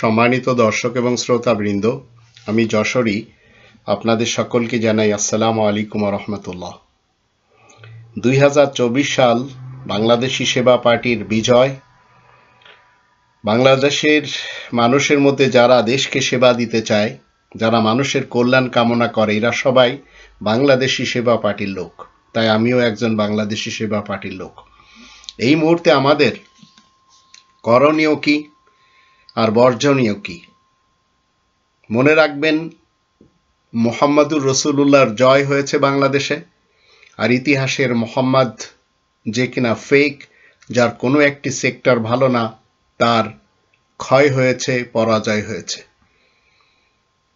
সম্মানিত দর্শক এবং শ্রোতাবৃন্দ, আমি যশোরী, আপনাদের সকলকে জানাই আসসালামু আলাইকুম রহমতুল্লাহ। দুই হাজার চব্বিশ সাল বাংলাদেশি সেবা পার্টির বিজয়। বাংলাদেশের মানুষের মধ্যে যারা দেশকে সেবা দিতে চায়, যারা মানুষের কল্যাণ কামনা করে, এরা সবাই বাংলাদেশি সেবা পার্টির লোক। তাই আমিও একজন বাংলাদেশি সেবা পার্টির লোক। এই মুহূর্তে আমাদের করণীয় কি? আর বর্জনীয় কি? মনে রাখবেন, মোহাম্মদুর রসুল্লাহর জয় হয়েছে বাংলাদেশে, আর ইতিহাসের মোহাম্মদ যে কিনা ফেক যার কোনো একটি সেক্টর ভালো না, তার ক্ষয় হয়েছে, পরাজয় হয়েছে।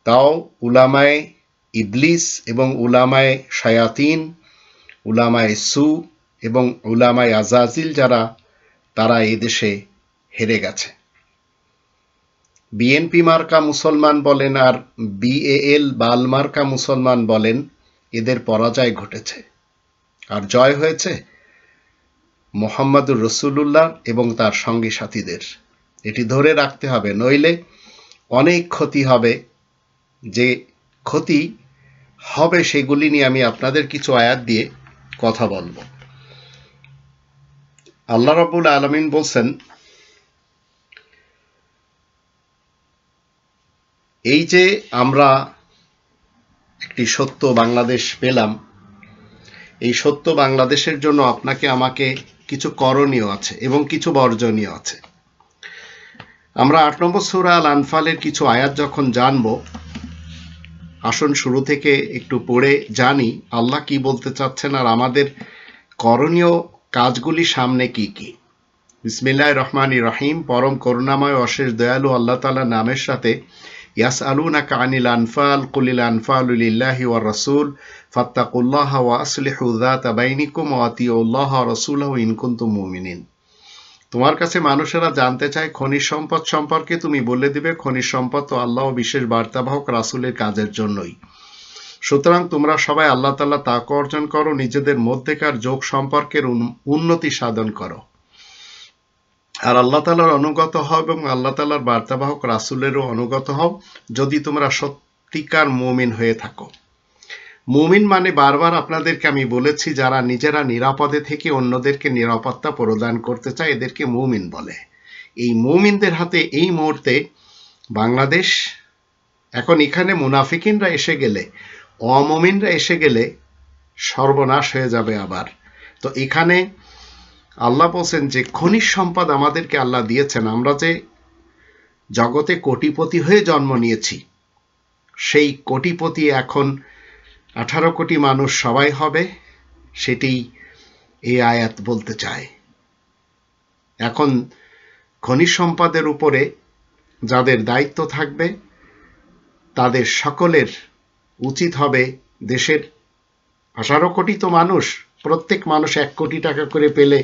তাও উলামায় ইবলিস এবং উলামায় শায়াতিন, উলামায় সু এবং উলামায় আজাজিল যারা, তারা এদেশে হেরে গেছে। বিএনপি মার্কা মুসলমান বলেন আর বিএএল বাল মার্কা মুসলমান বলেন, এদের পরাজয় ঘটেছে। আর জয় হয়েছে মোহাম্মদুর রসুল্লাহ এবং তার সঙ্গী সাথীদের। এটি ধরে রাখতে হবে, নইলে অনেক ক্ষতি হবে। যে ক্ষতি হবে সেগুলি নিয়ে আমি আপনাদের কিছু আয়াত দিয়ে কথা বলব। আল্লাহ রাবুল আলমিন বলছেন এই যে আমরা একটি সত্য বাংলাদেশ পেলাম, এই সত্য বাংলাদেশের জন্য আপনাকে, আমাকে কিছু করণীয় আছে এবং কিছু বর্জনীয় আছে। আমরা আট নম্বর সুরা আল আনফালের কিছু আয়াত যখন জানব, আসন শুরু থেকে একটু পড়ে জানি আল্লাহ কি বলতে চাচ্ছেন আর আমাদের করণীয় কাজগুলি সামনে কি কি। বিসমিল্লাহ রহমান রহিম, পরম করুণাময়, অশেষ দয়ালু আল্লাহ তালা নামের সাথে ইয়াস আলুনাকা আনিল আনফাল কুলিল আনফাল লিল্লাহি ওয়া রাসূল ফাত্তাকুল্লাহ ওয়া আসলিহু যাতা বাইনিকুম ওয়া আতিউল্লাহ ওয়া রাসূলাহু ইন তোমার কাছে মানুষেরা জানতে চায় খনিজ সম্পদ সম্পর্কে তুমি বলে দিবে খনিজ সম্পদ তো আল্লাহ বিশেষ বার্তাবাহক রাসূলের কাজের জন্যই। সুতরাং তোমরা সবাই আল্লাহ তাআলা তাক অর্জন করো, নিজেদের মধ্যেকার যোগ সম্পর্কের উন্নতি সাধন করো। আর আল্লাহ তালার অনুগত হও এবং আল্লাহ তালার বার্তাবাহক রাসুলেরও অনুগত হও যদি তোমরা সত্যিকার মুমিন হয়ে থাকো। মুমিন মানে বারবার আপনাদেরকে আমি বলেছি, যারা নিজেরা নিরাপদে থেকে অন্যদেরকে নিরাপত্তা প্রদান করতে চায়, এদেরকে মুমিন বলে। এই মুমিনদের হাতে এই মুহূর্তে বাংলাদেশ, এখন এখানে মুনাফিকিনরা এসে গেলে, অমমিনরা এসে গেলে সর্বনাশ হয়ে যাবে আবার। তো এখানে আল্লাহ বলছেন, যে খনিজ সম্পদ আমাদেরকে আল্লাহ দিয়েছেন, আমরা যে জগতে কোটিপতি হয়ে জন্ম নিয়েছি, সেই কোটিপতি এখন আঠারো কোটি মানুষ সবাই হবে সেটি এই আয়াত বলতে চায়। এখন খনিজ সম্পদের উপরে যাদের দায়িত্ব থাকবে, তাদের সকলের উচিত হবে দেশের আঠারো কোটি তো মানুষ, প্রত্যেক মানুষ এক কোটি টাকা করে পেলে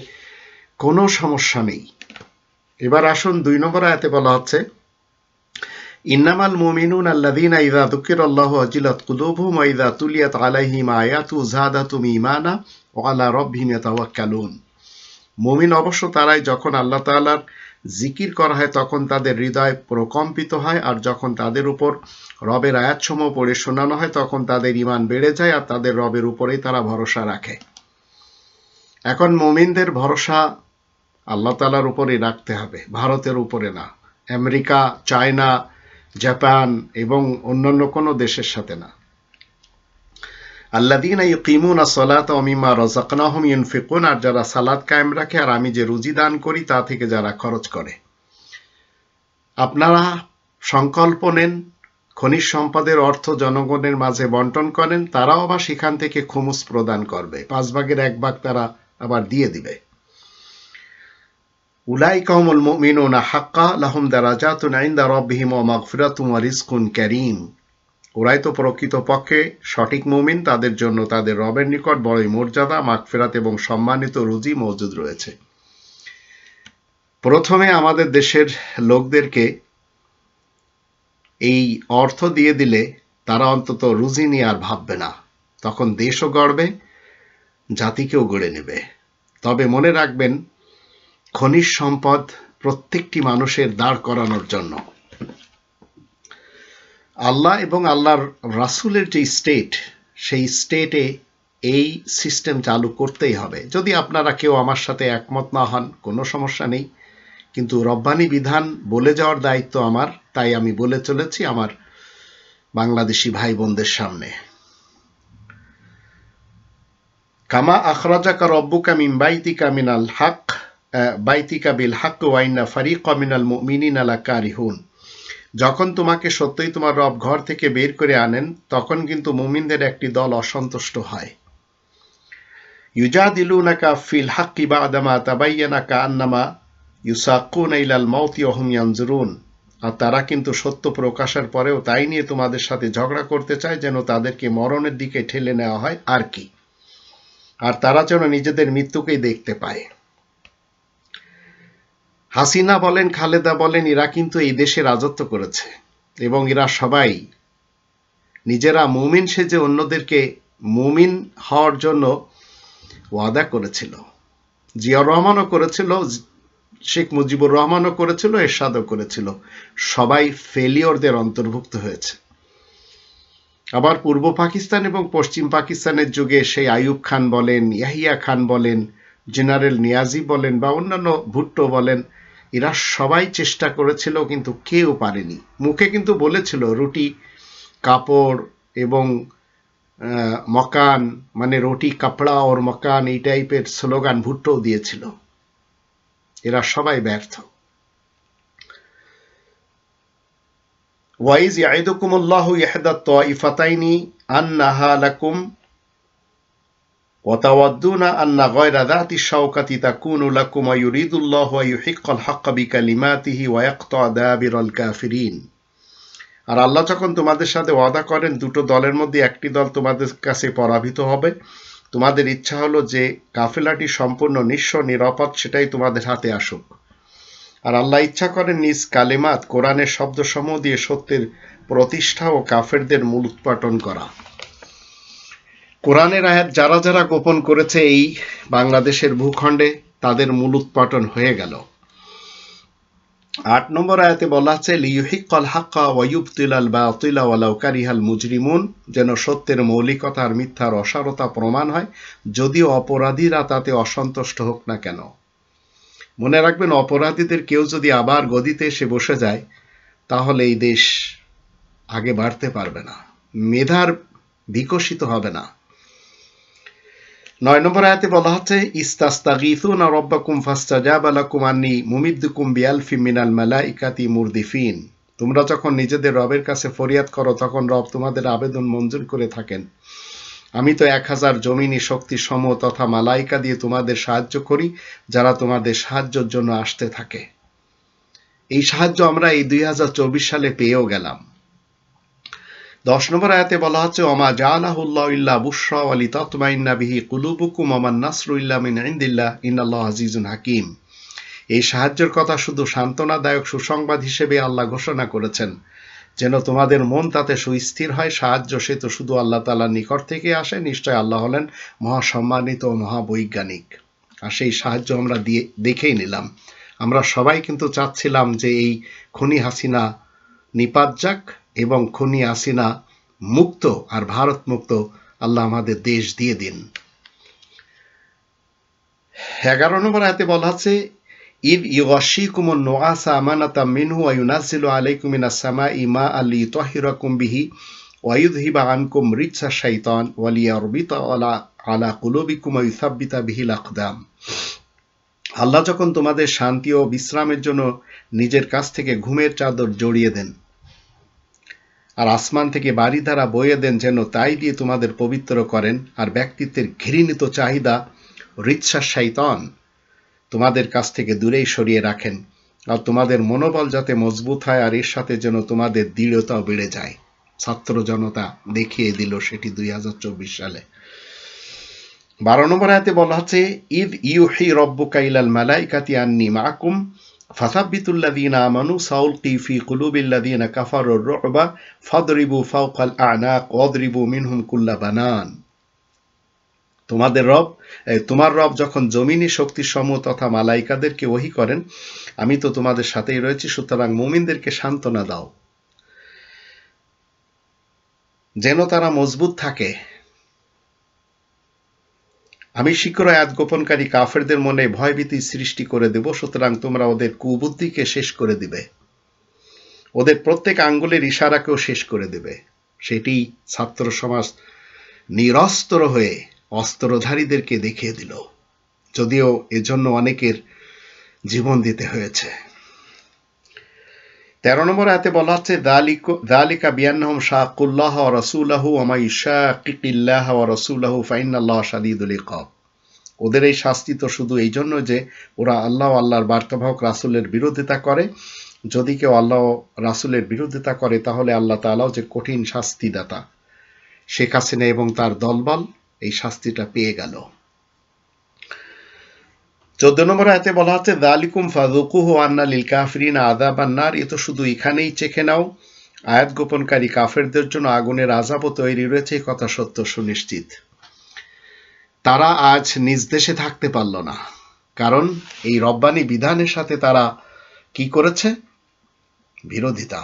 কোনো সমস্যা নেই। এবার আসুন দুই নম্বর আয়াতে বলা হচ্ছে, ইন্নামাল মুমিনুন আল্লাযীনা ইযা যুকিরাল্লাহু ওয়াজিলাত কুলুবুহুম ওয়া ইযা তুলিয়াত আলাইহিম আয়াতু যাদাতুম ঈমানা ওয়া আলা রাব্বিহিম ইয়াতাওয়াক্কালুন। মুমিন অবশ্য তারাই যখন আল্লাহ তাআলার জিকির করা হয় তখন তাদের হৃদয় প্রকম্পিত হয় আর যখন তাদের উপর রবের আয়াতসমূহ পড়ে শোনানো হয় তখন তাদের ইমান বেড়ে যায় আর তাদের রবের উপরেই তারা ভরসা রাখে। এখন মুমিনদের ভরসা আল্লাহ তালার উপরে রাখতে হবে, ভারতের উপরে না। আমেরিকা, চায়না, জাপান এবং অন্যান্য কোনো দেশের সাথে না। আল্লাদিন ইকিমুন সলাত অমিমা রজাকনাহম ইউনফিকুন, আর যারা সালাদ কায়েম রাখে আর আমি যে রুজি দান করি তা থেকে যারা খরচ করে। আপনারা সংকল্প নেন, খনিজ সম্পদের অর্থ জনগণের মাঝে বন্টন করেন, তারাও আবার সেখান থেকে খুমুস প্রদান করবে। পাঁচ ভাগের এক ভাগ তারা আবার দিয়ে দিবে। উলাই কমল মিনুনা হাক্কা দারাজাতুন রাব্বিহিম কারীম। ওরাই তো প্রকৃত পক্ষে সঠিক মুমিন, তাদের জন্য তাদের রবের নিকট বড়ই মর্যাদা, মাগফিরাত এবং সম্মানিত রুজি মজুদ রয়েছে। প্রথমে আমাদের দেশের লোকদেরকে এই অর্থ দিয়ে দিলে তারা অন্তত রুজি নিয়ে আর ভাববে না। তখন দেশও গড়বে, জাতিকেও গড়ে নেবে। তবে মনে রাখবেন খনিজ সম্পদ প্রত্যেকটি মানুষের দাঁড় করানোর জন্য। আল্লাহ এবং আল্লাহর রাসূলের যে স্টেট সেই স্টেটে এই সিস্টেম চালু করতেই হবে। যদি আপনারা কেউ আমার সাথে একমত না হন, কোনো সমস্যা নেই। কিন্তু রব্বানি বিধান বলে যাওয়ার দায়িত্ব আমার, তাই আমি বলে চলেছি আমার বাংলাদেশি ভাই বোনদের সামনে। কামা আখরাজাকা রব্বুকা মিন বাইতিকা মিনাল হক বাইতিকা বিল হক ওয়াইনা ফারিকা মিনাল মুমিনিনা লাকারিহুন। যখন তোমাকে সত্যই তোমার রব ঘর থেকে বের করে আনেন, তখন কিন্তু মুমিনদের একটি দল অসন্তুষ্ট হয়। ইউজাদিলুনাকা ফিল হাক্কি বাদামা তাবাইয়ানা কাআন্নামা ইউসাকুনা ইলাল মাউতি ওয়া হুম ইয়ানজুরুন। আর তারা কিন্তু সত্য প্রকাশের পরেও তাই নিয়ে তোমাদের সাথে ঝগড়া করতে চায় যেন তাদেরকে মরণের দিকে ঠেলে নেওয়া হয়, আর কি। আর তারা যেন নিজেদের মৃত্যুকেই দেখতে পায়। হাসিনা বলেন, খালেদা বলেন, এরা কিন্তু এই দেশে রাজত্ব করেছে এবং এরা সবাই নিজেরা মুমিন সেজে অন্যদেরকে মুমিন হওয়ার জন্য ওয়াদা করেছিল। জিয়া রহমানও করেছিল, শেখ মুজিবুর রহমানও করেছিল, এরশাদও করেছিল। সবাই ফেলিওরদের অন্তর্ভুক্ত হয়েছে। আবার পূর্ব পাকিস্তান এবং পশ্চিম পাকিস্তানের যুগে সেই আয়ুব খান বলেন, ইয়াহিয়া খান বলেন, জেনারেল নিয়াজি বলেন বা অন্যান্য ভুট্টো বলেন এরা সবাই চেষ্টা করেছিল, কিন্তু কেউ পারেনি। মুখে কিন্তু বলেছিল, রুটি, কাপড় এবং মকান মানে রুটি, কাপড়া ওর মকান, এই টাইপের স্লোগান ভুট্টো দিয়েছিল। এরা সবাই ব্যর্থ। ওয়াইজ ইয়াইদুকুম আল্লাহ ইহদা তাইফাতাইনি আন্নাহা লাকুম وتودون أن غير ذات الشوكة تكون لكم ويريد الله أن يحق الحق بكلماته ويقطع دابر الكافرين আর আল্লাহ যখন তোমাদের সাথে ওয়াদা করেন দুটো দলের মধ্যে একটি দল তোমাদের কাছে পরাভূত হবে তোমাদের ইচ্ছা হলো যে কাফেলাটি সম্পূর্ণ নিঃস্ব নিরাপদ সেটাই তোমাদের হাতে আসুক আর আল্লাহ ইচ্ছা করেন নিজ কালেমাত কোরআনের শব্দসমূহ দিয়ে সত্যের প্রতিষ্ঠা ও কাফেরদের মূল উৎপাটন করা কোরআনের আয়াত যারা যারা গোপন করেছে এই বাংলাদেশের ভূখণ্ডে, তাদের মূল উৎপাটন হয়ে গেল। আট নম্বর আয়াতে বলা আছে লিউহিকল হাক্কা ওয়ুবতিল আল বাতিলা ওয়ালাউ কারিহাল মুজরিমুন যেন সত্যের মৌলিকতা আর মিথ্যার অসারতা প্রমাণ হয়, যদিও অপরাধীরা তাতে অসন্তুষ্ট হোক না কেন। মনে রাখবেন, অপরাধীদের কেউ যদি আবার গদিতে এসে বসে যায়, তাহলে এই দেশ আগে বাড়তে পারবে না, মেধার বিকশিত হবে না। নয় নম্বর আয়াতে বলা হচ্ছে ইস্তাস্তাগিথুনা রব্বাকুম ফাস্তাজাবা লাকুম আন্নি মুমিদ্দুকুম বিআলফি মিনাল মালাইকাতি মুরদিফিন। তোমরা যখন নিজেদের রবের কাছে ফরিয়াদ করো, তখন রব তোমাদের আবেদন মঞ্জুর করে থাকেন। আমি তো এক হাজার জমিনি শক্তি সম তথা মালাইকা দিয়ে তোমাদের সাহায্য করি, যারা তোমাদের সাহায্যের জন্য আসতে থাকে। এই সাহায্য আমরা এই দুই হাজার চব্বিশ সালে পেয়েও গেলাম। দশ নম্বর আয়াতে বলা হচ্ছে, ওমা জালাহুল্লাহ ইল্লা বুশরা ওয়ালি তাতমাইন্না বিহি কুলুবুকুম ওমান নাসরু ইল্লা মিন ইনদিল্লাহ, ইন্নাল্লাহ আজিজুন হাকিম। এই সাহায্যের কথা শুধু সান্ত্বনাদায়ক সুসংবাদ হিসেবে আল্লাহ ঘোষণা করেছেন। যেন তোমাদের মন তাতে সুস্থির হয়, সাহায্য সে তো শুধু আল্লাহ তালার নিকট থেকে আসে, নিশ্চয় আল্লাহ হলেন মহাসম্মানিত ও মহাবৈজ্ঞানিক। আর সেই সাহায্য আমরা দিয়ে, দেখেই নিলাম। আমরা সবাই কিন্তু চাচ্ছিলাম যে এই খনি হাসিনা নিপাত যাক এবং খুনি হাসিনা মুক্ত আর ভারত মুক্ত আল্লাহ আমাদের দেশ দিয়ে দিন। এগারো নম্বর আয়তে বলা আছে নোয়াসা আমানাতা মিনহু আলাইকুম মিনাস সামাই মা আলি ওয়ায়ুদহিবা আনকুম শাইতান ওয়ালিয়ারবিতা আলা আলা কুলুবিকুম ওয়ায়ুসাব্বিতা বিহিল আকদাম। আল্লাহ যখন তোমাদের শান্তি ও বিশ্রামের জন্য নিজের কাছ থেকে ঘুমের চাদর জড়িয়ে দেন আর আসমান থেকে বাড়ি দ্বারা বয়ে দেন যেন তাই দিয়ে তোমাদের পবিত্র করেন আর ব্যক্তিত্বের ঘৃণিত চাহিদা রিচ্ছা শাইতন তোমাদের কাছ থেকে দূরেই সরিয়ে রাখেন আর তোমাদের মনোবল যাতে মজবুত হয় আর এর সাথে যেন তোমাদের দৃঢ়তাও বেড়ে যায়। ছাত্র জনতা দেখিয়ে দিল সেটি দুই হাজার চব্বিশ সালে। বারো নম্বর আয়াতে বলা হচ্ছে ঈদ ইউহি রব্বুকা ইলাল মালাইকাতি আন্নি মাকুম فثبتوا الذين آمنوا سألقي في قلوب الذين كفروا الرعب فاضربوا فوق الأعناق واضربوا منهم كل بنان তোমাদের রব তোমার রব যখন জমিনি শক্তি সমূহ তথা মালাইকাদেরকে ওহি করেন আমি তো তোমাদের সাথেই রয়েছি সুতরাং মুমিনদেরকে সান্ত্বনা দাও যেন তারা মজবুত থাকে আমি শীঘ্র আয়াত গোপনকারী কাফেরদের মনে ভয়ভীতি সৃষ্টি করে দেব, সুতরাং তোমরা ওদের কুবুদ্ধিকে শেষ করে দিবে। ওদের প্রত্যেক আঙ্গুলের ইশারাকেও শেষ করে দেবে। সেটি ছাত্র সমাজ নিরস্ত্র হয়ে অস্ত্রধারীদেরকে দেখিয়ে দিল, যদিও এজন্য অনেকের জীবন দিতে হয়েছে। তেরো নম্বর আয়াতে বলা হচ্ছে, দালিকা বিয়ান্নহম শাকুল্লাহ ও রসুলাহু আমাই শাকিল্লাহ ও রসুলাহু ফাইনাল্লাহ শাদিদুল ইকাব ওদের এই শাস্তি তো শুধু এই জন্য যে ওরা আল্লাহ আল্লাহর বার্তাবাহক রাসুলের বিরোধিতা করে। যদি কেউ আল্লাহ রাসুলের বিরোধিতা করে, তাহলে আল্লাহ তালাও যে কঠিন শাস্তিদাতা। শেখ হাসিনা এবং তার দলবল এই শাস্তিটা পেয়ে গেল। চোদ্দ নম্বর আয়তে বলা হচ্ছে, দালিকুম ফাদুকুহ আন্না লিল কাফরিন আদাব আন্নার এ তো শুধু এখানেই চেখে নাও। আয়াত গোপনকারী কাফেরদের জন্য আগুনের আজাবও তৈরি রয়েছে, এই কথা সত্য সুনিশ্চিত। তারা আজ নিজ দেশে থাকতে পারল না। কারণ এই রব্বানি বিধানের সাথে তারা কি করেছে? বিরোধিতা।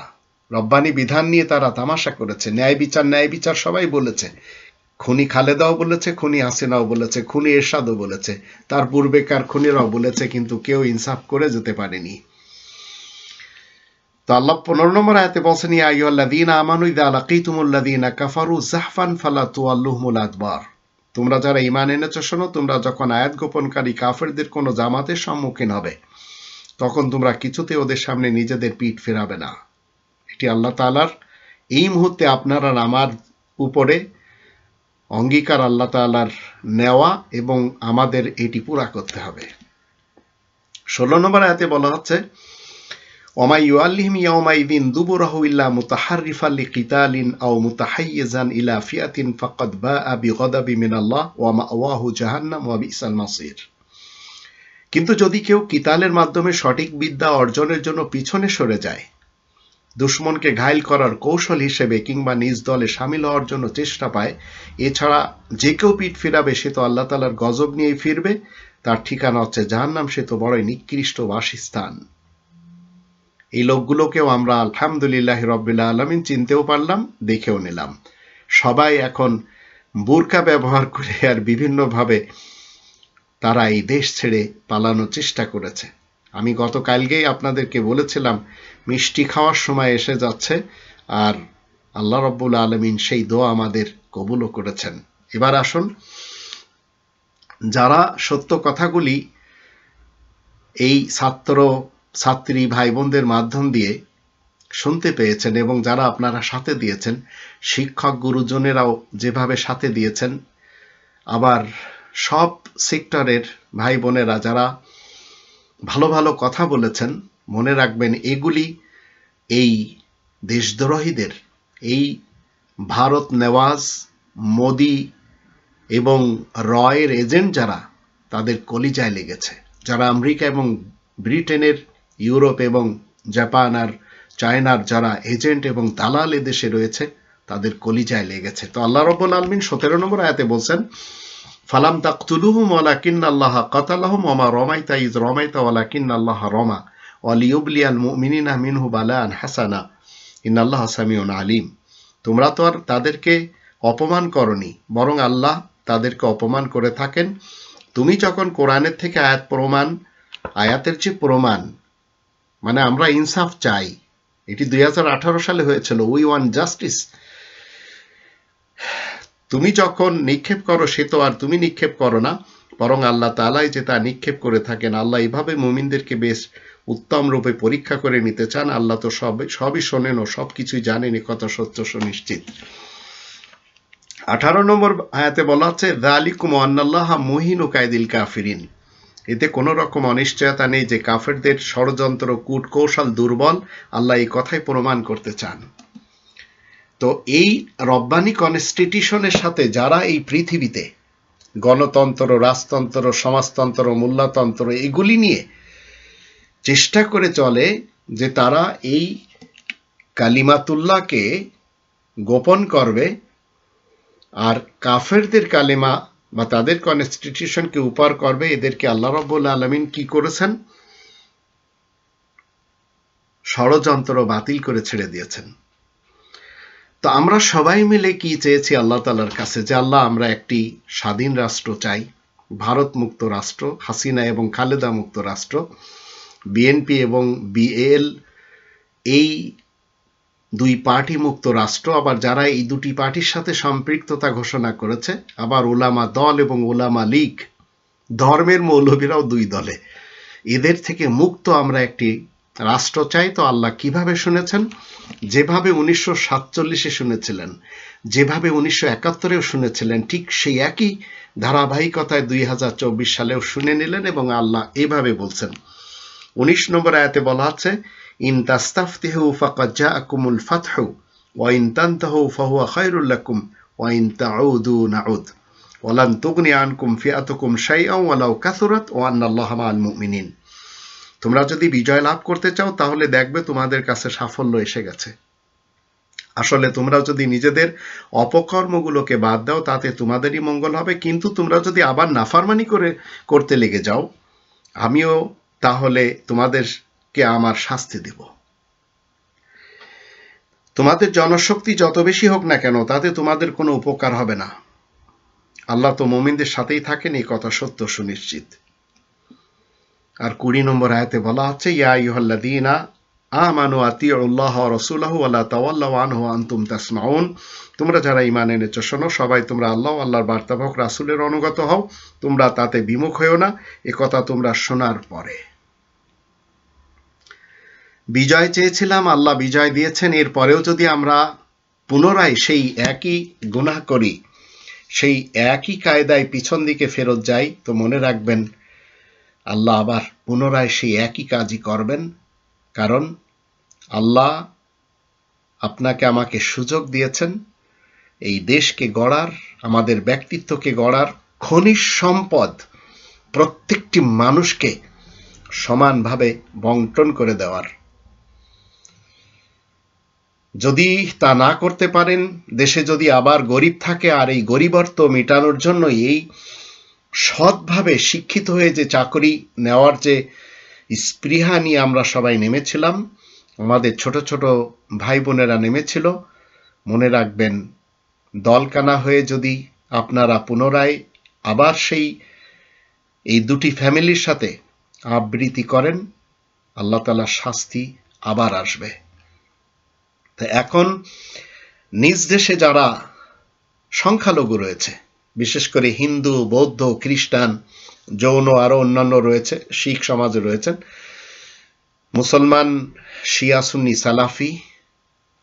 রব্বানি বিধান নিয়ে তারা তামাশা করেছে। ন্যায় বিচার ন্যায় বিচার সবাই বলেছে। খুনি খালেদাও বলেছে, খুনি হাসিনাও বলেছে, খুনি এরশাদও বলেছে। তার পূর্বেকার খুনিরাও বলেছে, কিন্তু কেউ ইনসাফ করে যেতে পারেনি। তো আল্লাহ পনেরো নম্বর বলছেন, ইয়া ইযা লাকীতুমুল্লাযীনা কাফারু জাহফান ফালা আদবার। তোমরা যারা ঈমান এনেছো, শোনো, তোমরা যখন আয়াত গোপনকারী কাফেরদের কোনো জামাতের সম্মুখীন হবে, তখন তোমরা কিছুতে ওদের সামনে নিজেদের পিঠ ফেরাবে না। এটি আল্লাহ তালার এই মুহূর্তে আপনার আর আমার উপরে অঙ্গীকার আল্লাহ তালার নেওয়া এবং আমাদের এটি পুরা করতে হবে। ষোলো নম্বর আয়াতে বলা হচ্ছে, ওমাই ইউআল্লিহিম ইয়াউমাইদিন দুবুরাহু ইল্লা মুতাহাররিফান লিকিতালিন আও মুতাহাইয়িজান ইলা ফিয়াতিন ফাকাদ বাআ বিগাদাবি মিনাল্লাহ ওয়া মাওয়াহু জাহান্নাম ওয়া বিসাল মাসির। কিন্তু যদি কেউ কিতালের মাধ্যমে সঠিক বিদ্যা অর্জনের জন্য পিছনে সরে যায় দুশ্মনকে ঘাইল করার কৌশল হিসেবে কিংবা নিজ দলে সামিল হওয়ার জন্য চেষ্টা পায়, এছাড়া যে কেউ পিঠ ফিরাবে, সে তো আল্লাহ তালার গজব নিয়েই ফিরবে। তার ঠিকানা হচ্ছে যার নাম সে তো বড়ই নিকৃষ্ট বাসস্থান। এই লোকগুলোকেও আমরা আলহামদুলিল্লাহ রব্বিল্লা আলমিন চিনতেও পারলাম, দেখেও নিলাম। সবাই এখন বোরকা ব্যবহার করে আর বিভিন্নভাবে তারা এই দেশ ছেড়ে পালানোর চেষ্টা করেছে। আমি গতকালকেই আপনাদেরকে বলেছিলাম মিষ্টি খাওয়ার সময় এসে যাচ্ছে আর আল্লাহ রব্বুল আলমিন সেই দোয়া আমাদের কবুলও করেছেন। এবার আসুন, যারা সত্য কথাগুলি এই ছাত্র, ছাত্রী ভাই বোনদের মাধ্যম দিয়ে শুনতে পেয়েছেন এবং যারা আপনারা সাথে দিয়েছেন, শিক্ষক গুরুজনেরাও যেভাবে সাথে দিয়েছেন, আবার সব সেক্টরের ভাই বোনেরা যারা ভালো ভালো কথা বলেছেন মনে রাখবেন, এগুলি এই দেশদ্রোহীদের, এই ভারত নেওয়াজ, মোদি এবং রয়ের এজেন্ট যারা, তাদের কলিজায় লেগেছে। যারা আমেরিকা এবং ব্রিটেনের, ইউরোপ এবং জাপান আর চায়নার যারা এজেন্ট এবং দালাল এদেশে রয়েছে, তাদের কলিজায় লেগেছে। তো আল্লাহ রব্বুল আলমিন সতেরো নম্বর আয়াতে বলছেন, ফালাম তাকতুলুহুম ওয়ালাকিন আল্লাহ কাতালাহুম ওমা রমাইতা ইজ রমাইতা ওয়ালাকিন আল্লাহ রমা। ওয়ালিউবলিয়াল মুমিনিনা মিনহু বালান হাসানা ইন আল্লাহ সামিউন আলিম তোমরা তো আর তাদেরকে অপমান করনি, বরং আল্লাহ তাদেরকে অপমান করে থাকেন। তুমি যখন কোরআনের থেকে আয়াত প্রমাণ, আয়াতের যে প্রমাণ মানে আমরা ইনসাফ চাই, এটি দুই হাজার আঠারো সালে হয়েছিল উই ওয়ান জাস্টিস তুমি যখন নিক্ষেপ করো, সে তো আর তুমি নিক্ষেপ করো না, বরং আল্লাহ তালাই যে তা নিক্ষেপ করে থাকেন, আল্লাহ এইভাবে মুমিনদেরকে বেশ উত্তম রূপে পরীক্ষা করে নিতে চান, আল্লাহ তো সব, সবই শোনেন ও সব কিছুই জানেন কথা সত্য সুনিশ্চিত। আঠারো নম্বর আয়াতে বলা হচ্ছে দালিকুম আন্নাল্লাহ মুহিন ও কায়দিল কাফিরিন। এতে কোনো রকম অনিশ্চয়তা নেই যে কাফেরদের ষড়যন্ত্র কূট কৌশল দুর্বল, আল্লাহ এই কথাই প্রমাণ করতে চান। তো এই রব্বানি কনস্টিটিউশনের সাথে যারা এই পৃথিবীতে গণতন্ত্র, রাজতন্ত্র, সমাজতন্ত্র, মূল্যতন্ত্র, এগুলি নিয়ে চেষ্টা করে চলে যে তারা এই কালিমাতুল্লাহকে গোপন করবে আর কাফেরদের কালেমা বা তাদের কনস্টিটিউশনকে উপার করবে। এদেরকে আল্লাহ রব্বুল আলমিন কি করেছেন? ষড়যন্ত্র বাতিল করে ছেড়ে দিয়েছেন। তো আমরা সবাই মিলে কি চেয়েছি আল্লাহ তালার কাছে? যে আল্লাহ, আমরা একটি স্বাধীন রাষ্ট্র চাই ভারত মুক্ত রাষ্ট্র, হাসিনা এবং খালেদা মুক্ত রাষ্ট্র। বিএনপি এবং বিএল এই দুই পার্টি মুক্ত রাষ্ট্র, আবার যারা এই দুটি পার্টির সাথে সম্পৃক্ততা ঘোষণা করেছে, আবার ওলামা দল এবং ওলামা লীগ, ধর্মের মৌলবীরাও দুই দলে। এদের থেকে মুক্ত আমরা একটি রাষ্ট্র চাই। তো আল্লাহ কীভাবে শুনেছেন? যেভাবে উনিশশো সাতচল্লিশে শুনেছিলেন, যেভাবে উনিশশো একাত্তরেও শুনেছিলেন, ঠিক সেই একই ধারাবাহিকতায় দুই হাজার চব্বিশ সালেও শুনে নিলেন এবং আল্লাহ এভাবে বলছেন উনিশ নম্বর আয়াতে বলা আছে, ইন তাস্তাফতিহু ফাকাদ জাআকুমুল ফাতহু, ওয়া ইন তানতাহু ফাহুয়া খায়রুল লাকুম, ওয়া ইন তাউদু নাউদ ওয়ালান তুগনি আনকুম ফিআতুকুম শাইআন ওয়ালাউ কাসুরাত, ওয়া আন্নাল্লাহা মাআল মুমিনিন। তোমরা যদি বিজয় লাভ করতে চাও, তাহলে দেখবে তোমাদের কাছে সাফল্য এসে গেছে। আসলে তোমরা যদি নিজেদের অপকর্মগুলোকে বাদ দাও, তাতে তোমাদেরই মঙ্গল হবে, কিন্তু তোমরা যদি আবার নাফারমানি করে, করতে লেগে যাও, আমিও তাহলে তোমাদেরকে আমার শাস্তি দেব। তোমাদের জনশক্তি যত বেশি হোক না কেন, তাতে তোমাদের কোনো উপকার হবে না। আল্লাহ তো মোমিনদের সাথেই থাকেন, এই কথা সত্য সুনিশ্চিত। আর কুড়ি নম্বর আয়াতে বলা হচ্ছে, ইয়া ইহল্লাদিনা আমানু আতিউল্লাহ রসুলাহ আল্লাহ তাওয়াল্লাহ আনহু আনতুম তাসমাউন। তোমরা যারা ইমান এনেছো, শোনো, সবাই তোমরা আল্লাহ আল্লাহর বার্তাবক রাসুলের অনুগত হও। তোমরা তাতে বিমুখ হয়েও না, এ কথা তোমরা শোনার পরে। বিজয় চেয়েছিলাম, আল্লাহ বিজয় দিয়েছেন। এরপরেও যদি আমরা পুনরায় সেই একই গুনাহ করি, সেই একই কায়দায় পিছন দিকে ফেরত যাই, তো মনে রাখবেন আল্লাহ আবার পুনরায় সেই একই কাজই করবেন। কারণ আল্লাহ আপনাকে আমাকে সুযোগ দিয়েছেন, এই দেশকে গড়ার, আমাদের ব্যক্তিত্বকে গড়ার খনিজ সম্পদ প্রত্যেকটি মানুষকে সমানভাবে বন্টন করে দেওয়ার। যদি তা না করতে পারেন, দেশে যদি আবার গরিব থাকে আর এই গরিবর্ত মেটানোর জন্য এই সৎভাবে শিক্ষিত হয়ে যে চাকরি নেওয়ার যে স্পৃহা নিয়ে আমরা সবাই নেমেছিলাম, আমাদের ছোট ছোট ভাই বোনেরা নেমেছিল, মনে রাখবেন দলকানা হয়ে যদি আপনারা পুনরায় আবার সেই, এই দুটি ফ্যামিলির সাথে আবৃত্তি করেন, আল্লাহ তালা শাস্তি আবার আসবে। তা এখন নিজ দেশে যারা সংখ্যালঘু রয়েছে, বিশেষ করে হিন্দু, বৌদ্ধ, খ্রিস্টান, যৌন, আরও অন্যান্য রয়েছে, শিখ সমাজে রয়েছেন, মুসলমান, শিয়া, সুন্নি, সালাফি,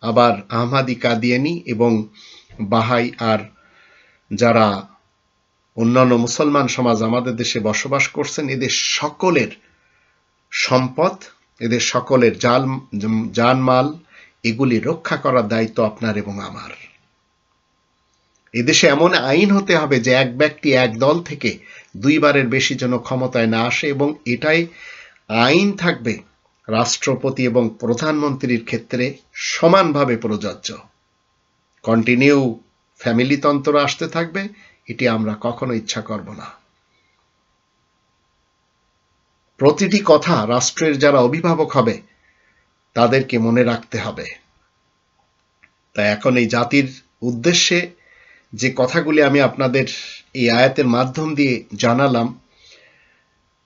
আবার আহমাদি, কাদিয়ানি এবং বাহাই আর যারা অন্যান্য মুসলমান সমাজ আমাদের দেশে বসবাস করছেন, এদের সকলের সম্পদ, এদের সকলের জাল, জানমাল এগুলি রক্ষা করার দায়িত্ব আপনার এবং আমার। এদেশে এমন আইন হতে হবে যে এক ব্যক্তি এক দল থেকে দুইবারের বেশি যেন ক্ষমতায় না আসে এবং এটাই আইন থাকবে রাষ্ট্রপতি এবং প্রধানমন্ত্রীর ক্ষেত্রে সমানভাবে প্রযোজ্য। কন্টিনিউ ফ্যামিলিতন্ত্র আসতে থাকবে, এটি আমরা কখনো ইচ্ছা করব না। প্রতিটি কথা রাষ্ট্রের যারা অভিভাবক হবে তাদেরকে মনে রাখতে হবে। তাই এখন এই জাতির উদ্দেশ্যে যে কথাগুলি আমি আপনাদের এই আয়াতের মাধ্যম দিয়ে জানালাম,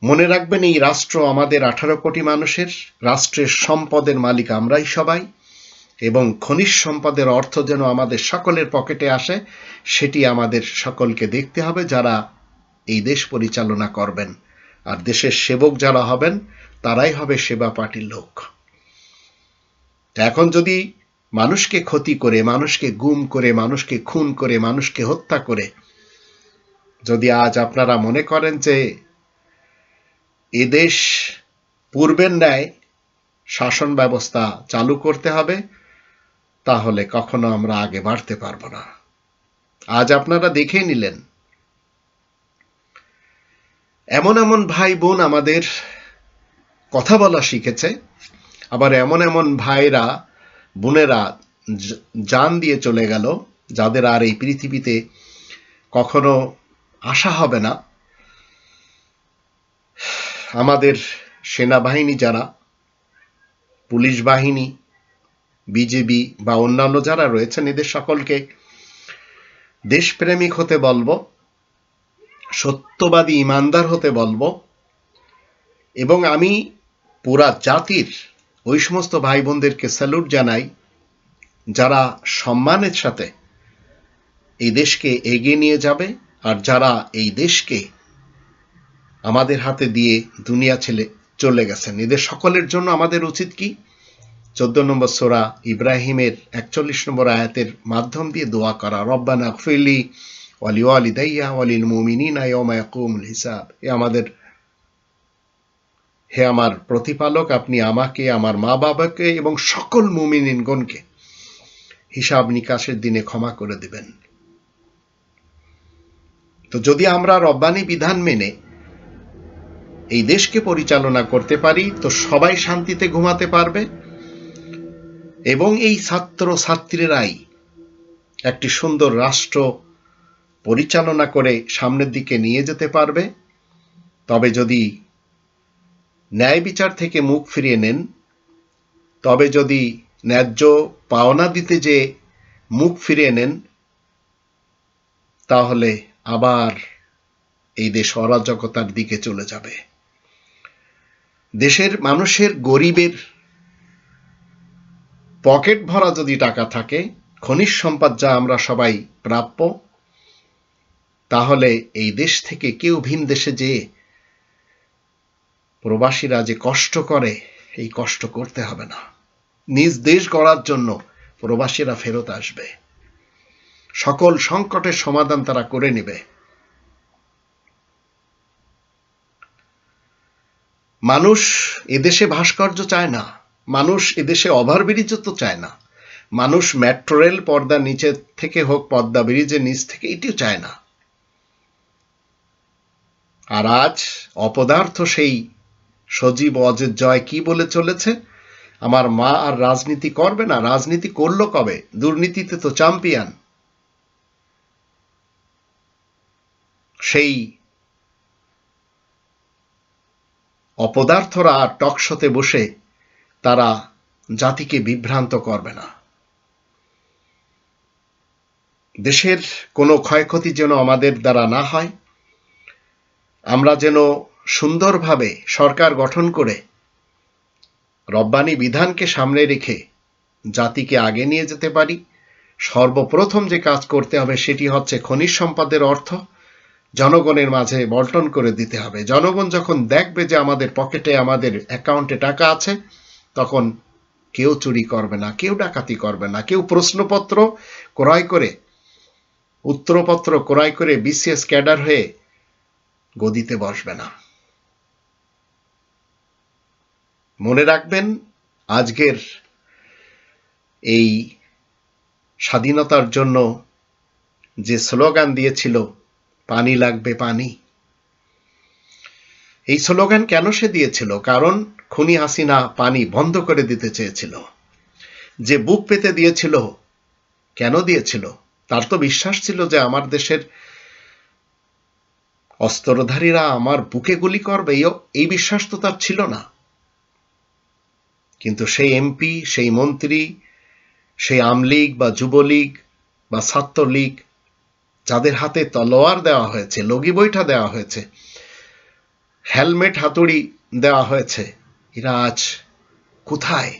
মনে রাখবেন এই রাষ্ট্র আমাদের আঠারো কোটি মানুষের, রাষ্ট্রের সম্পদের মালিক আমরাই সবাই, এবং খনিজ সম্পদের অর্থ যেন আমাদের সকলের পকেটে আসে, সেটি আমাদের সকলকে দেখতে হবে যারা এই দেশ পরিচালনা করবেন। আর দেশের সেবক যারা হবেন, তারাই হবে সেবা পার্টির লোক। এখন যদি মানুষকে ক্ষতি করে, মানুষকে গুম করে, মানুষকে খুন করে, মানুষকে হত্যা করে, যদি আজ আপনারা মনে করেন যে এদেশ পূর্বের ন্যায় শাসন ব্যবস্থা চালু করতে হবে, তাহলে কখনো আমরা আগে বাড়তে পারব না। আজ আপনারা দেখে নিলেন, এমন এমন ভাই বোন আমাদের কথা বলা শিখেছে আবার এমন এমন ভাইরা, বোনেরা যান দিয়ে চলে গেল, যাদের আর এই পৃথিবীতে কখনো আশা হবে না। আমাদের সেনাবাহিনী যারা, পুলিশ বাহিনী, বিজেপি বা অন্যান্য যারা রয়েছেন, এদের সকলকে দেশপ্রেমিক হতে বলব, সত্যবাদী ইমানদার হতে বলব এবং আমি পুরা জাতির ওই সমস্ত ভাই বোনদেরকে স্যালুট জানাই, যারা সম্মানের সাথে এই দেশকে এগিয়ে নিয়ে যাবে আর যারা এই দেশকে আমাদের হাতে দিয়ে দুনিয়া ছেলে চলে গেছেন। এদের সকলের জন্য আমাদের উচিত কি? চোদ্দ নম্বর সোরা ইব্রাহিমের একচল্লিশ নম্বর আয়াতের মাধ্যম দিয়ে দোয়া করা, রব্বানা ফিলি ওয়ালি ওয়ালি দাইয়া ওয়ালিল মুমিনিনা ইয়াউমা ইয়াকুমুল হিসাব। এ আমাদের হে আমার প্রতিপালক, আপনি আমাকে, আমার মা বাবাকে এবং সকল মুমিনিনগণকে হিসাব নিকাশের দিনে ক্ষমা করে দেবেন। তো যদি আমরা রব্বানি বিধান মেনে এই দেশকে পরিচালনা করতে পারি, তো সবাই শান্তিতে ঘুমাতে পারবে এবং এই ছাত্র ছাত্রীরাই একটি সুন্দর রাষ্ট্র পরিচালনা করে সামনের দিকে নিয়ে যেতে পারবে। তবে যদি ন্যায় বিচার থেকে মুখ ফিরিয়ে নেন। তবে যদি ন্যায্য পাওনা দিতে যে মুখ ফিরিয়ে নেন, তাহলে আবার এই দেশ অরাজকতার দিকে চলে যাবে। দেশের মানুষের গরিবের পকেট ভরা যদি টাকা থাকে, খনিজ সম্পদ যা আমরা সবাই প্রাপ্য, তাহলে এই দেশ থেকে কেউ ভিন দেশে যেয়ে প্রবাসীরা যে কষ্ট করে, এই কষ্ট করতে হবে না। নিজ দেশ গড়ার জন্য প্রবাসীরা ফেরত আসবে। সকল সংকটের সমাধান তারা করে নেবে। মানুষ এদেশে ভাস্কর্য চায় না। মানুষ এদেশে ওভারব্রিজ তো চায় না। মানুষ মেট্রো রেল পর্দার নিচে থেকে হোক, পদ্মা ব্রিজের নিচ থেকে এটিও চায় না। আর আজ অপদার্থ সেই সজীব অজের জয় কি বলে চলেছে? আমার মা আর রাজনীতি করবে না, রাজনীতি করল কবে? দুর্নীতিতে তো চ্যাম্পিয়ন সেই অপদার্থরা টকশতে বসে তারা জাতিকে বিভ্রান্ত করবে না। দেশের কোনো ক্ষয়ক্ষতি যেন আমাদের দ্বারা না হয়, আমরা যেন সুন্দরভাবে সরকার গঠন করে রব্বানি বিধানকে সামনে রেখে জাতিকে আগে নিয়ে যেতে পারি। সর্বপ্রথম যে কাজ করতে হবে সেটি হচ্ছে খনিজ সম্পদের অর্থ জনগণের মাঝে বন্টন করে দিতে হবে। জনগণ যখন দেখবে যে আমাদের পকেটে, আমাদের অ্যাকাউন্টে টাকা আছে, তখন কেউ চুরি করবে না, কেউ ডাকাতি করবে না, কেউ প্রশ্নপত্র ক্রয় করে, উত্তরপত্র ক্রয় করে বিসিএস ক্যাডার হয়ে গদিতে বসবে না। মনে রাখবেন, আজকের এই স্বাধীনতার জন্য যে স্লোগান দিয়েছিল, পানি লাগবে পানি এই স্লোগান কেন সে দিয়েছিল? কারণ খুনি হাসিনা পানি বন্ধ করে দিতে চেয়েছিল। যে বুক পেতে দিয়েছিল, কেন দিয়েছিল? তার তো বিশ্বাস ছিল যে আমার দেশের অস্ত্রধারীরা আমার বুকে গুলি করবে, এই বিশ্বাস তো তার ছিল না। কিন্তু সেই এমপি সেই মন্ত্রী, সেই আমলীগ বা যুবলীগ বা ছাত্রলীগ, যাদের হাতে তলোয়ার দেওয়া হয়েছে, লগি বৈঠা দেওয়া হয়েছে, হেলমেট হাতুড়ি দেওয়া হয়েছে, এরা আজ কোথায়?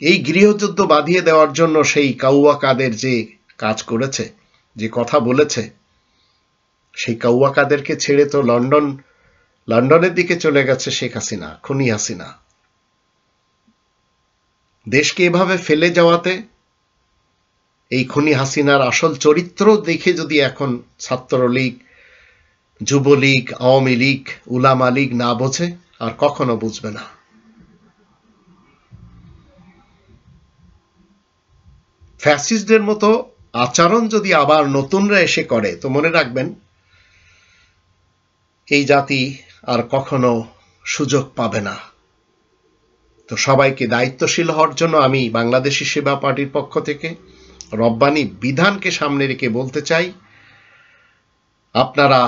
এই গৃহযুদ্ধ বাঁধিয়ে দেওয়ার জন্য সেই কাউয়া কাদের যে কাজ করেছে, যে কথা বলেছে, সেই কাউয়া কাদেরকে ছেড়ে তো লন্ডন লন্ডনের দিকে চলে গেছে শেখ হাসিনা, খুনি হাসিনা। দেশকে এভাবে ফেলে যাওয়াতে এই খুনি হাসিনার আসল চরিত্র দেখে যদি এখন ছাত্রলীগ, যুবলীগ, আওয়ামী লীগ, উলামা লীগ না বোঝে, আর কখনো বুঝবে না। ফ্যাসিস্টদের মতো আচরণ যদি আবার নতুনরা এসে করে, তো মনে রাখবেন, এই জাতি আর কখনো সুযোগ পাবে না। তো সবাইকে দায়িত্বশীল হওয়ার জন্য আমি বাংলাদেশি সেবা পার্টির পক্ষ থেকে রব্বানি বিধানকে সামনে রেখে বলতে চাই, আপনারা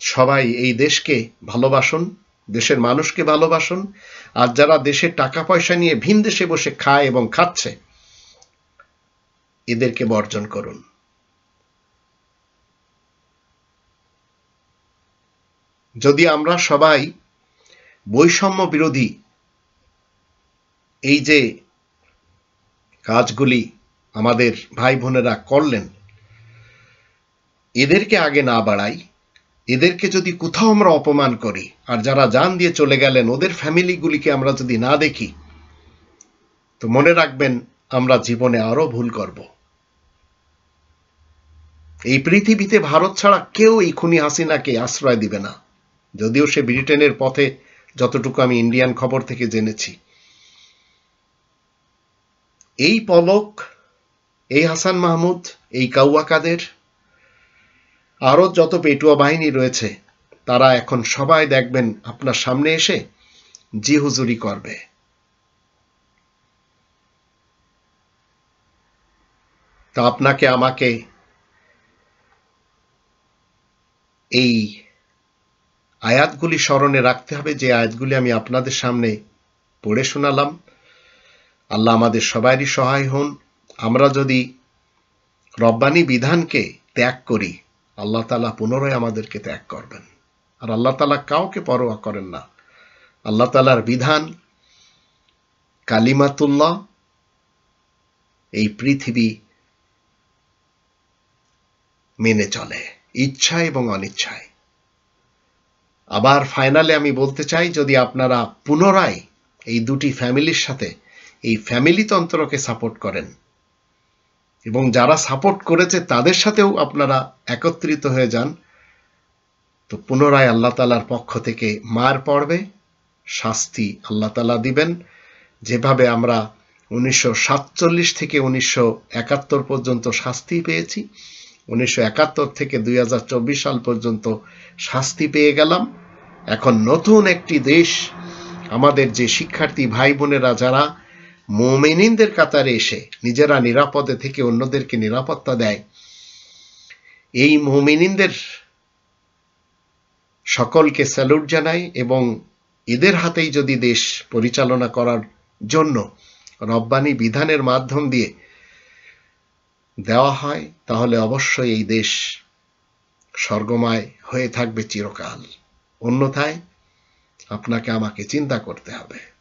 সবাই এই দেশকে ভালোবাসুন, দেশের মানুষকে ভালোবাসুন, আর যারা দেশের টাকা পয়সা নিয়ে ভিন দেশে বসে খায় এবং খাচ্ছে, এদেরকে বর্জন করুন। যদি আমরা সবাই বৈষম্য বিরোধী এই যে কাজগুলি আমাদের ভাই বোনেরা করলেন, এদেরকে আগে না বাড়াই, এদেরকে যদি কোথাও আমরা অপমান করি, আর যারা যান দিয়ে চলে গেলেন, ওদের ফ্যামিলিগুলিকে আমরা যদি না দেখি, তো মনে রাখবেন আমরা জীবনে আরও ভুল করব। এই পৃথিবীতে ভারত ছাড়া কেউ এই খুনি হাসিনাকে আশ্রয় দিবে না। যদিও সে ব্রিটেনের পথে যতটুকু আমি ইন্ডিয়ান খবর থেকে জেনেছি। এই পলক, এই হাসান মাহমুদ, এই কাউয়া কাদের, আরও যত পেটুয়া বাহিনী রয়েছে, তারা এখন সবাই দেখবেন আপনার সামনে এসে জি হুজুরি করবে। তা আপনাকে, আমাকে এই আয়াতগুলি স্মরণে রাখতে হবে, যে আয়াতগুলি আমি আপনাদের সামনে পড়ে শোনালাম। আল্লাহ আমাদের সবারই সহায় হন। আমরা যদি রব্বানি বিধানকে ত্যাগ করি, আল্লাহ তালা পুনরায় আমাদেরকে ত্যাগ করবেন। আর আল্লাহ তালা কাউকে পরোয়া করেন না। আল্লাহ তালার বিধান কালিমাতুল্লাহ, এই পৃথিবী মেনে চলে ইচ্ছা এবং অনিচ্ছায়। আবার ফাইনালে আমি বলতে চাই, যদি আপনারা পুনরায় এই দুটি ফ্যামিলির সাথে এই ফ্যামিলি তন্ত্রকে সাপোর্ট করেন, এবং যারা সাপোর্ট করেছে তাদের সাথেও আপনারা একত্রিত হয়ে যান, তো পুনরায় আল্লাহ তালার পক্ষ থেকে মার পড়বে, শাস্তি আল্লাহ তালা দিবেন। যেভাবে আমরা উনিশশো সাতচল্লিশ থেকে উনিশশো একাত্তর পর্যন্ত শাস্তি পেয়েছি উনিশশো একাত্তর থেকে দুই হাজার চব্বিশ সাল পর্যন্ত শাস্তি পেয়ে গেলাম। এখন নতুন একটি দেশ, আমাদের যে শিক্ষার্থী ভাই বোনেরা যারা মোমেনিনদের কাতারে এসে নিজেরা নিরাপদে থেকে অন্যদেরকে নিরাপত্তা দেয়, এই মোমেনিনদের সকলকে স্যালুট জানাই এবং এদের হাতেই যদি দেশ পরিচালনা করার জন্য রব্বানি বিধানের মাধ্যম দিয়ে দেওয়া হয়, তাহলে অবশ্যই এই দেশ স্বর্গময় হয়ে থাকবে চিরকাল। অন্যথায় আপনাকে আমাকে চিন্তা করতে হবে।